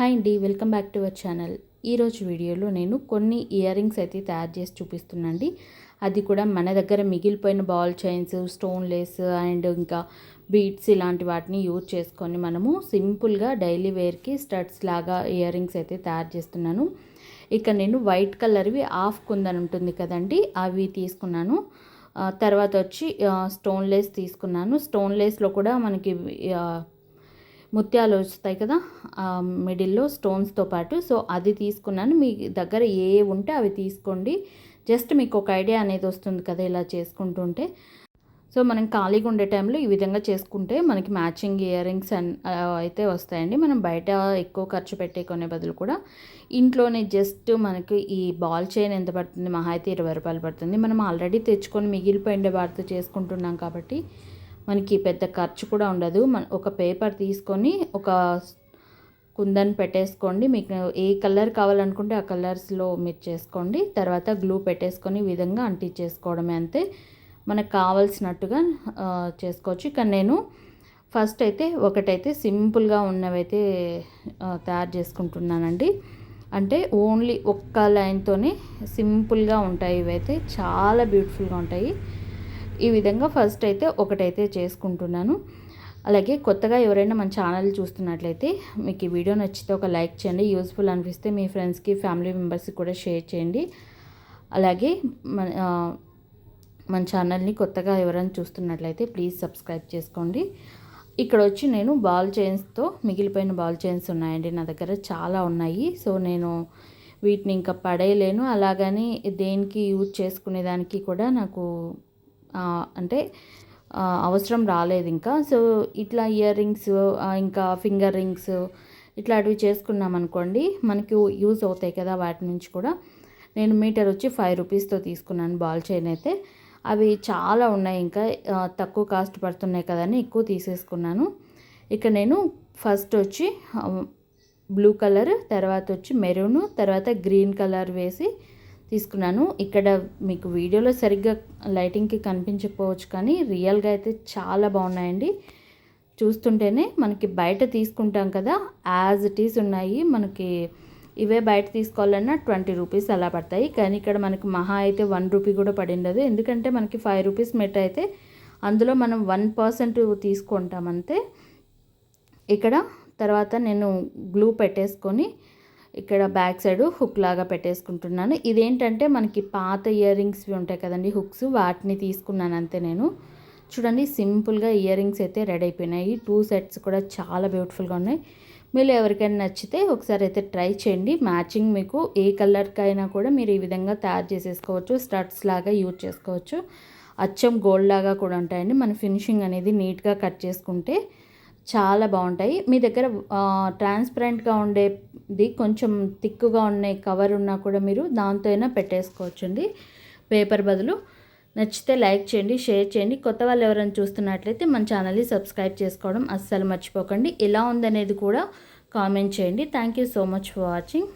Hi అండి welcome back to our channel. ఈరోజు వీడియోలో నేను కొన్ని ఇయర్ రింగ్స్ అయితే తయారు చేసి చూపిస్తున్నాండి అది కూడా మన దగ్గర మిగిలిపోయిన ball chains stone lace and ఇంకా బీట్స్ ఇలాంటి వాటిని యూజ్ చేసుకొని మనము సింపుల్గా డైలీ వేర్కి స్టడ్స్ లాగా ఇయర్ రింగ్స్ అయితే తయారు చేస్తున్నాను. ఇక నేను వైట్ కలర్వి ఆఫ్ కుందని ఉంటుంది కదండి అవి తీసుకున్నాను. తర్వాత వచ్చి స్టోన్ లేస్ తీసుకున్నాను. స్టోన్ లేస్లో కూడా మనకి ముత్యాలు వస్తాయి కదా ఆ మిడిల్లో స్టోన్స్తో పాటు. సో అది తీసుకున్నాను. మీ దగ్గర ఏ ఉంటే అవి తీసుకోండి. జస్ట్ మీకు ఒక ఐడియా అనేది వస్తుంది కదా ఇలా చేసుకుంటుంటే. సో మనం ఖాళీగా ఉండే టైంలో ఈ విధంగా చేసుకుంటే మనకి మ్యాచింగ్ ఇయర్ రింగ్స్ అయితే వస్తాయండి. మనం బయట ఎక్కువ ఖర్చు పెట్టే కొనే బదులు కూడా ఇంట్లోనే జస్ట్ మనకి ఈ బాల్ చైన్ ఎంత పడుతుంది మహా అయితే ఇరవై రూపాయలు పడుతుంది. మనం ఆల్రెడీ తెచ్చుకొని మిగిలిపోయిన వాటితో చేసుకుంటున్నాం కాబట్టి మనకి పెద్ద ఖర్చు కూడా ఉండదు. మన ఒక పేపర్ తీసుకొని ఒక కుందని పెట్టేసుకోండి. మీకు ఏ కలర్ కావాలనుకుంటే ఆ కలర్స్లో మీరు చేసుకోండి. తర్వాత గ్లూ పెట్టేసుకొని విధంగా అంటించేసుకోవడమే అంతే. మనకు కావాల్సినట్టుగా చేసుకోవచ్చు. కానీ నేను ఫస్ట్ అయితే ఒకటైతే సింపుల్గా ఉన్నవైతే తయారు చేసుకుంటున్నానండి. అంటే ఓన్లీ ఒక్క లైన్తోనే సింపుల్గా ఉంటాయి ఇవైతే. చాలా బ్యూటిఫుల్గా ఉంటాయి. ఈ విధంగా ఫస్ట్ అయితే ఒకటైతే చేసుకుంటున్నాను. అలాగే కొత్తగా ఎవరైనా మన ఛానల్ చూస్తున్నట్లయితే మీకు ఈ వీడియో నచ్చితే ఒక లైక్ చేయండి. యూస్ఫుల్ అనిపిస్తే మీ ఫ్రెండ్స్కి ఫ్యామిలీ మెంబర్స్కి కూడా షేర్ చేయండి. అలాగే మన మన ఛానల్ని కొత్తగా ఎవరైనా చూస్తున్నట్లయితే ప్లీజ్ సబ్స్క్రైబ్ చేసుకోండి. ఇక్కడ వచ్చి నేను బాల్ చైన్స్తో మిగిలిపోయిన బాల్ చైన్స్ ఉన్నాయండి. నా దగ్గర చాలా ఉన్నాయి. సో నేను వీటిని ఇంకా పడేయలేను. అలాగని దేనికి యూజ్ చేసుకునే దానికి కూడా నాకు అంటే అవసరం రాలేదు ఇంకా. సో ఇట్లా ఇయర్ రింగ్స్ ఇంకా ఫింగర్ రింగ్స్ ఇట్లాంటివి చేసుకున్నాం అనుకోండి మనకి యూజ్ అవుతాయి కదా వాటి నుంచి కూడా. నేను మీటర్ వచ్చి ఫైవ్ రూపీస్తో తీసుకున్నాను బాల్ చైన్ అయితే. అవి చాలా ఉన్నాయి ఇంకా తక్కువ కాస్ట్ పడుతున్నాయి కదని ఎక్కువ తీసేసుకున్నాను. ఇక నేను ఫస్ట్ వచ్చి బ్లూ కలర్ తర్వాత వచ్చి మెరూన్ తర్వాత గ్రీన్ కలర్ వేసి తీసుకున్నాను. ఇక్కడ మీకు వీడియోలో సరిగ్గా లైటింగ్కి కనిపించకపోవచ్చు కానీ రియల్గా అయితే చాలా బాగున్నాయండి. చూస్తుంటేనే మనకి బయట తీసుకుంటాం కదా యాజ్ ఇట్ ఈస్ ఉన్నాయి. మనకి ఇవే బయట తీసుకోవాలన్నా ట్వంటీ రూపీస్ అలా పడతాయి. కానీ ఇక్కడ మనకి మహా అయితే వన్ రూపీ కూడా పడిండదు. ఎందుకంటే మనకి ఫైవ్ రూపీస్ మెట్ అయితే అందులో మనం వన్ పర్సెంట్ తీసుకుంటాం అంతే. ఇక్కడ తర్వాత నేను గ్లూ పెట్టేసుకొని ఇక్కడ బ్యాక్ సైడ్ హుక్ లాగా పెట్టేసుకుంటున్నాను. ఇదేంటంటే మనకి పాత ఇయర్ రింగ్స్వి ఉంటాయి కదండి హుక్స్. వాటిని తీసుకున్నాను అంతే నేను. చూడండి సింపుల్గా ఇయర్ రింగ్స్ అయితే రెడీ అయిపోయినాయి. టూ సెట్స్ కూడా చాలా బ్యూటిఫుల్గా ఉన్నాయి. మీరు ఎవరికైనా నచ్చితే ఒకసారి అయితే ట్రై చేయండి. మ్యాచింగ్ మీకు ఏ కలర్కైనా కూడా మీరు ఈ విధంగా తయారు చేసేసుకోవచ్చు. స్టడ్స్ లాగా యూజ్ చేసుకోవచ్చు. అచ్చం గోల్డ్ లాగా కూడా ఉంటాయండి. మన ఫినిషింగ్ అనేది నీట్గా కట్ చేసుకుంటే చాలా బాగుంటాయి. మీ దగ్గర ట్రాన్స్పరెంట్గా ఉండే ఇది కొంచెం థిక్గా ఉండే కవర్ ఉన్నా కూడా మీరు దాంతో అయినా పెట్టేసుకోవచ్చండి. పేపర్ బదులు నచ్చితే లైక్ చేయండి షేర్ చేయండి. కొత్త వాళ్ళు ఎవరైనా చూస్తున్నట్లయితే మన ఛానల్ని సబ్స్క్రైబ్ చేసుకోవడం అస్సలు మర్చిపోకండి. ఎలా ఉందనేది కూడా కామెంట్ చేయండి. Thank you so much for watching.